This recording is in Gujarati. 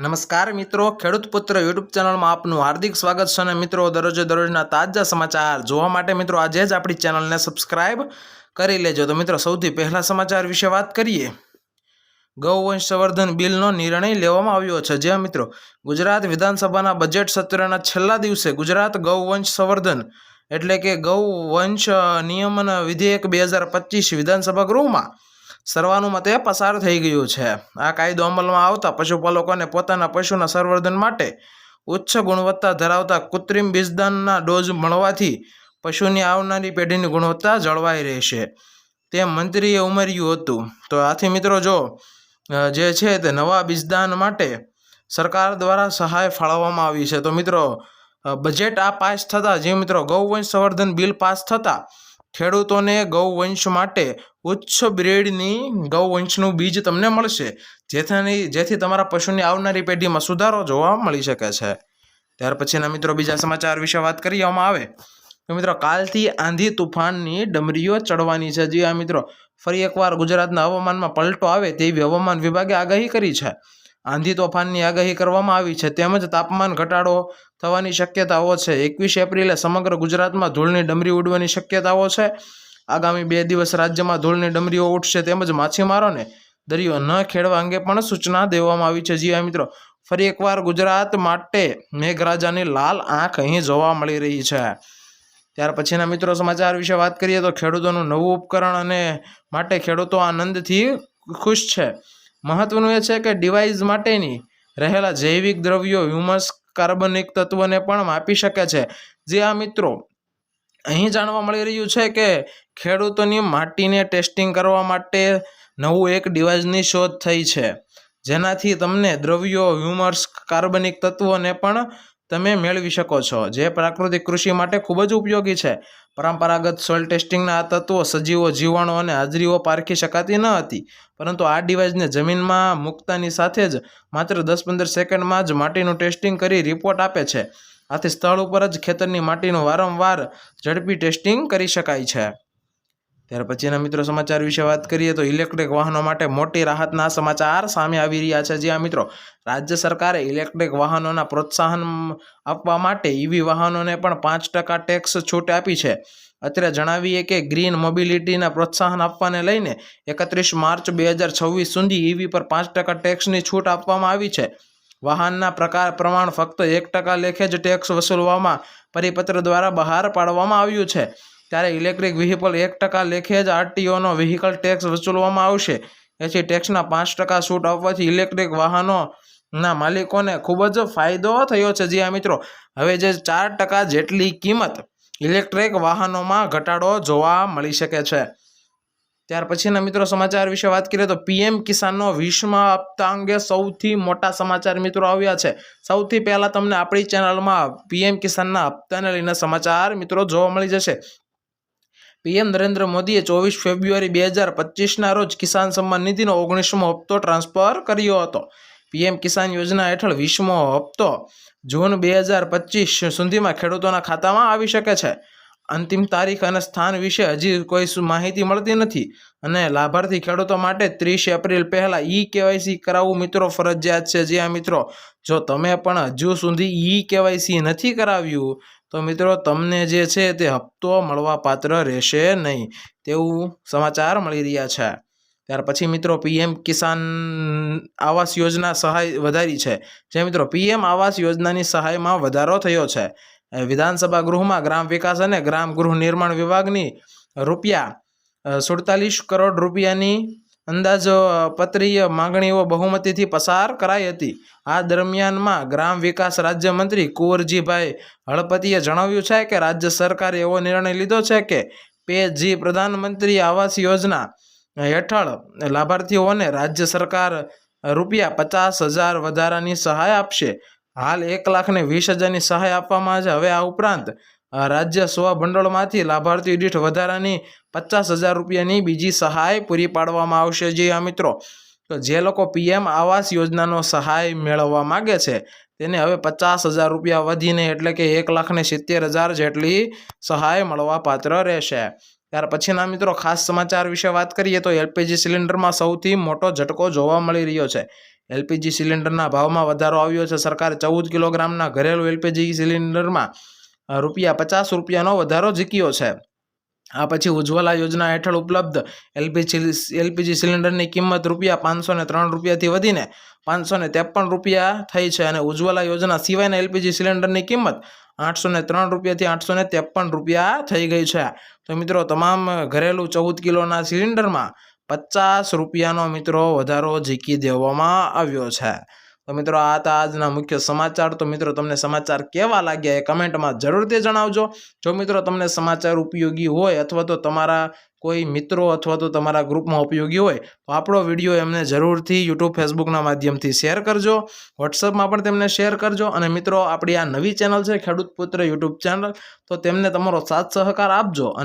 નમસ્કાર મિત્રો, ખેડૂત પુત્ર યુટ્યુબ ચેનલમાં આપનું હાર્દિક સ્વાગત છે અને મિત્રો, દરરોજે દરરોજના તાજા સમાચાર જોવા માટે મિત્રો, આજે જ આપણી ચેનલને સબસ્ક્રાઇબ કરી લેજો. તો મિત્રો, સૌથી પહેલા સમાચાર વિશે વાત કરીએ. ગૌવંશ સંવર્ધન બિલનો નિર્ણય લેવામાં આવ્યો છે. જ્યાં મિત્રો, ગુજરાત વિધાનસભાના બજેટ સત્રના છેલ્લા દિવસે ગુજરાત ગૌવંશ સંવર્ધન એટલે કે ગૌવંશ નિયમન વિધેયક બે હજાર પચીસ વિધાનસભા ગૃહમાં સર્વાનુમતે પસાર થઈ ગયું છે. આ કાયદો અમલમાં આવતા પશુપાલકોને પોતાના પશુના સંવર્ધન માટે ઉચ્ચ ગુણવત્તા ધરાવતા કૃત્રિમ બીજદાનના ડોઝ મળવાથી પશુની આવનારી પેઢીની ગુણવત્તા જળવાઈ રહેશે. તેમ મંત્રીએ ઉમેર્યું હતું. તો આથી મિત્રો જો જે છે તે નવા બીજદાન માટે સરકાર દ્વારા સહાય ફાળવવામાં આવી છે. તો મિત્રો બજેટ આ પાસ થતાં, જે મિત્રો ગૌવંશ સંવર્ધન બિલ પાસ થતાં ખેડૂતોને ગૌવંશ માટે ઉચ્ચ બ્રેડની ગૌવંશનું બીજ તમને મળશે. જેથી જેથી તમારા પશુની આવનારી પેઢીમાં સુધારો જોવા મળી શકે છે. ત્યાર પછીના મિત્રો બીજા સમાચાર વિશે વાત કરવામાં આવે. તો મિત્રો, કાલથી આંધી તુફાનની ડમરીઓ ચડવાની છે. જી આ મિત્રો, ફરી એકવાર ગુજરાતના હવામાનમાં પલટો આવે તેવી હવામાન વિભાગે આગાહી કરી છે. આંધી તોફાનની આગાહી કરવામાં આવી છે. તેમજ તાપમાન ઘટાડો થવાની શક્યતાઓ છે. એકવીસ એપ્રિલે સમગ્ર ગુજરાતમાં ધૂળની ડમરી ઉડવાની શક્યતાઓ છે. આગામી બે દિવસ રાજ્યમાં ધૂળની ડમરીઓ ઉઠશે તેમજ માછીમારોને દરિયો ન ખેડવા અંગે પણ સૂચના દેવામાં આવી છે. જી મિત્રો. ફરી એકવાર ગુજરાત માટે મેઘરાજાની લાલ આંખ અહીં જોવા મળી રહી છે. ત્યાર પછીના મિત્રો સમાચાર વિશે વાત કરીએ તો ખેડૂતોનું નવું ઉપકરણ અને માટે ખેડૂતો આનંદથી ખુશ છે. મહત્વનું એ છે કે ડિવાઇસ માટેની રહેલા જૈવિક દ્રવ્યો હ્યુમસ કાર્બનિક તત્વોને પણ માપી શકે છે. જે આ મિત્રો અહીં જાણવા મળી રહ્યું છે કે ખેડૂતોની માટીને ટેસ્ટિંગ કરવા માટે નવું એક ડિવાઇસની શોધ થઈ છે. જેનાથી તમને દ્રવ્યો હ્યુમર્સ કાર્બનિક તત્વોને પણ તમે મેળવી શકો છો. જે પ્રાકૃતિક કૃષિ માટે ખૂબ જ ઉપયોગી છે. પરંપરાગત સોઇલ ટેસ્ટિંગના આ તત્વો સજીવો, જીવાણુ અને હાજરીઓ પારખી શકાતી ન હતી. પરંતુ આ ડિવાઇસને જમીનમાં મૂકતાની સાથે જ માત્ર દસ પંદર સેકન્ડમાં જ માટીનું ટેસ્ટિંગ કરી રિપોર્ટ આપે છે. આથી સ્થળ ઉપર જ ખેતરની માટીનું વારંવાર ઝડપી ટેસ્ટિંગ કરી શકાય છે. ત્યાર પછીના મિત્રો સમાચાર વિશે વાત કરીએ તો ઇલેક્ટ્રિક વાહનો માટે મોટી રાહતના સમાચાર સામે આવી રહ્યા છે. જ્યાં મિત્રો રાજ્ય સરકારે ઇલેક્ટ્રિક વાહનોના પ્રોત્સાહન આપવા માટે ઈવી વાહનોને પણ પાંચ ટકા ટેક્સ છૂટ આપી છે. અત્યારે જણાવીએ કે ગ્રીન મોબિલિટીના પ્રોત્સાહન આપવાને લઈને એકત્રીસ માર્ચ બે હજાર છવ્વીસ સુધી ઈવી પર પાંચ ટકા ટેક્સની છૂટ આપવામાં આવી છે. વાહનના પ્રકાર પ્રમાણ ફક્ત એક ટકા લેખે જ ટેક્સ વસૂલવામાં પરિપત્ર દ્વારા બહાર પાડવામાં આવ્યું છે. ત્યારે ઇલેક્ટ્રિક વ્હીકલ એક ટકા લેખે જ આરટીઓનો વ્હીકલ ટેક્સ વસૂલવામાં આવશે. એથી ટેક્સના પાંચ ટકા છૂટ આપવાથી ઇલેક્ટ્રિક વાહનોના માલિકોને ખૂબ જ ફાયદો થયો છે. જી આ મિત્રો. હવે જે ચાર ટકા જેટલી કિંમત ઇલેક્ટ્રિક વાહનોમાં ઘટાડો જોવા મળી શકે છે. ત્યાર પછીના મિત્રો સમાચાર વિશે વાત કરીએ તો પીએમ કિસાનનો વીસમા હપ્તા અંગે સૌથી મોટા સમાચાર મિત્રો આવ્યા છે. સૌથી પહેલાં તમને આપણી ચેનલમાં પીએમ કિસાનના હપ્તાને લઈને સમાચાર મિત્રો જોવા મળી જશે. પીએમ નરેન્દ્ર મોદીએ ચોવીસ ફેબ્રુઆરી બે હજાર પચીસના રોજ કિસાન સન્માન નિધિનો ઓગણીસમો હપ્તો ટ્રાન્સફર કર્યો હતો. પીએમ કિસાન યોજના હેઠળ વીસમો હપ્તો જૂન બે હજાર પચીસ સુધીમાં ખેડૂતોના ખાતામાં આવી શકે છે. અંતિમ તારીખ અને સ્થાન વિશે હજી કોઈ માહિતી મળતી નથી અને લાભાર્થી ખેડૂતો માટે ત્રીસ એપ્રિલ પહેલાં ઈ કેવાયસી કરાવવું મિત્રો ફરજિયાત છે. જે આ મિત્રો, જો તમે પણ હજુ સુધી ઈ કેવાયસી નથી કરાવ્યું તો મિત્રો, તમને જે છે તે હપ્તો મળવા પાત્ર રહેશે નહીં તેવું સમાચાર મળી રહ્યા છે. ત્યાર પછી મિત્રો, પીએમ કિસાન આવાસ યોજના સહાય વધારી છે. જે મિત્રો, પીએમ આવાસ યોજનાની સહાયમાં વધારો થયો છે. વિધાનસભા ગૃહમાં ગ્રામ વિકાસ અને ગ્રામ ગૃહ નિર્માણ વિભાગની રૂપિયા સુડતાલીસ કરોડ રૂપિયાની અંદાજ પત્રીય માંગણીઓ બહુમતીથી પસાર કરાઈ હતી. આ દરમિયાનમાં ગ્રામ વિકાસ રાજ્યમંત્રી કુંવરજીભાઈ હળપતિએ જણાવ્યું છે કે, રાજ્ય સરકારે એવો નિર્ણય લીધો છે કે, પેજી પ્રધાનમંત્રી આવાસ યોજના હેઠળ લાભાર્થીઓને રાજ્ય સરકાર રૂપિયા પચાસ હજાર વધારાની સહાય આપશે. હાલ એક લાખને વીસ હજારની સહાય આપવામાં આવે છે. હવે આ ઉપરાંત રાજ્ય સ્વભંડોળમાંથી લાભાર્થી દીઠ વધારાની પચાસ હજાર રૂપિયાની બીજી સહાય પૂરી પાડવામાં આવશે. જે આ મિત્રો. તો જે લોકો પીએમ આવાસ યોજનાનો સહાય મેળવવા માગે છે, તેને હવે પચાસ હજાર રૂપિયા વધીને એટલે કે એક લાખને સિત્તેર હજાર જેટલી સહાય મળવા પાત્ર રહેશે. ત્યાર પછીના મિત્રો, ખાસ સમાચાર વિશે વાત કરીએ તો એલપીજી સિલિન્ડરમાં સૌથી મોટો ઝટકો જોવા મળી રહ્યો છે. એલપીજી સિલિન્ડરના ભાવમાં વધારો આવ્યો છે. સરકારે ચૌદ કિલોગ્રામના ઘરેલું એલપીજી સિલિન્ડરમાં રૂપિયા પચાસ રૂપિયાનો વધારો ઝીક્યો છે. આ પછી ઉજ્જવલા યોજના હેઠળ ઉપલબ્ધ એલપીજી એલપીજી સિલિન્ડરની કિંમત રૂપિયા પાંચસો ને ત્રણ રૂપિયાથી વધીને પાંચસો ને ત્રેપન રૂપિયા થઈ છે અને ઉજ્જવલા યોજના સિવાયના એલપીજી સિલિન્ડરની કિંમત આઠસો ને ત્રણ રૂપિયાથી આઠસો ને ત્રેપન રૂપિયા થઈ ગઈ છે. તો મિત્રો, તમામ ઘરેલું ચૌદ કિલોના સિલિન્ડરમાં પચાસ રૂપિયાનો મિત્રો વધારો ઝીકી દેવામાં આવ્યો છે. તો મિત્રો, આ હતા આજના મુખ્ય સમાચાર. તો મિત્રો, તમને સમાચાર કેવા લાગ્યા એ કમેન્ટમાં જરૂરથી જણાવજો. જો મિત્રો, તમને સમાચાર ઉપયોગી હોય અથવા તો તમારા કોઈ મિત્રો અથવા તો તમારા ગ્રુપમાં ઉપયોગી હોય, તો આપણો વીડિયો એમને જરૂરથી યુટ્યુબ, ફેસબુકના માધ્યમથી શેર કરજો. વોટ્સઅપમાં પણ તેમને શેર કરજો. અને મિત્રો, આપણી આ નવી ચેનલ છે ખેડૂત પુત્ર યુટ્યુબ ચેનલ, તો તેમને તમારો સાથ સહકાર આપજો.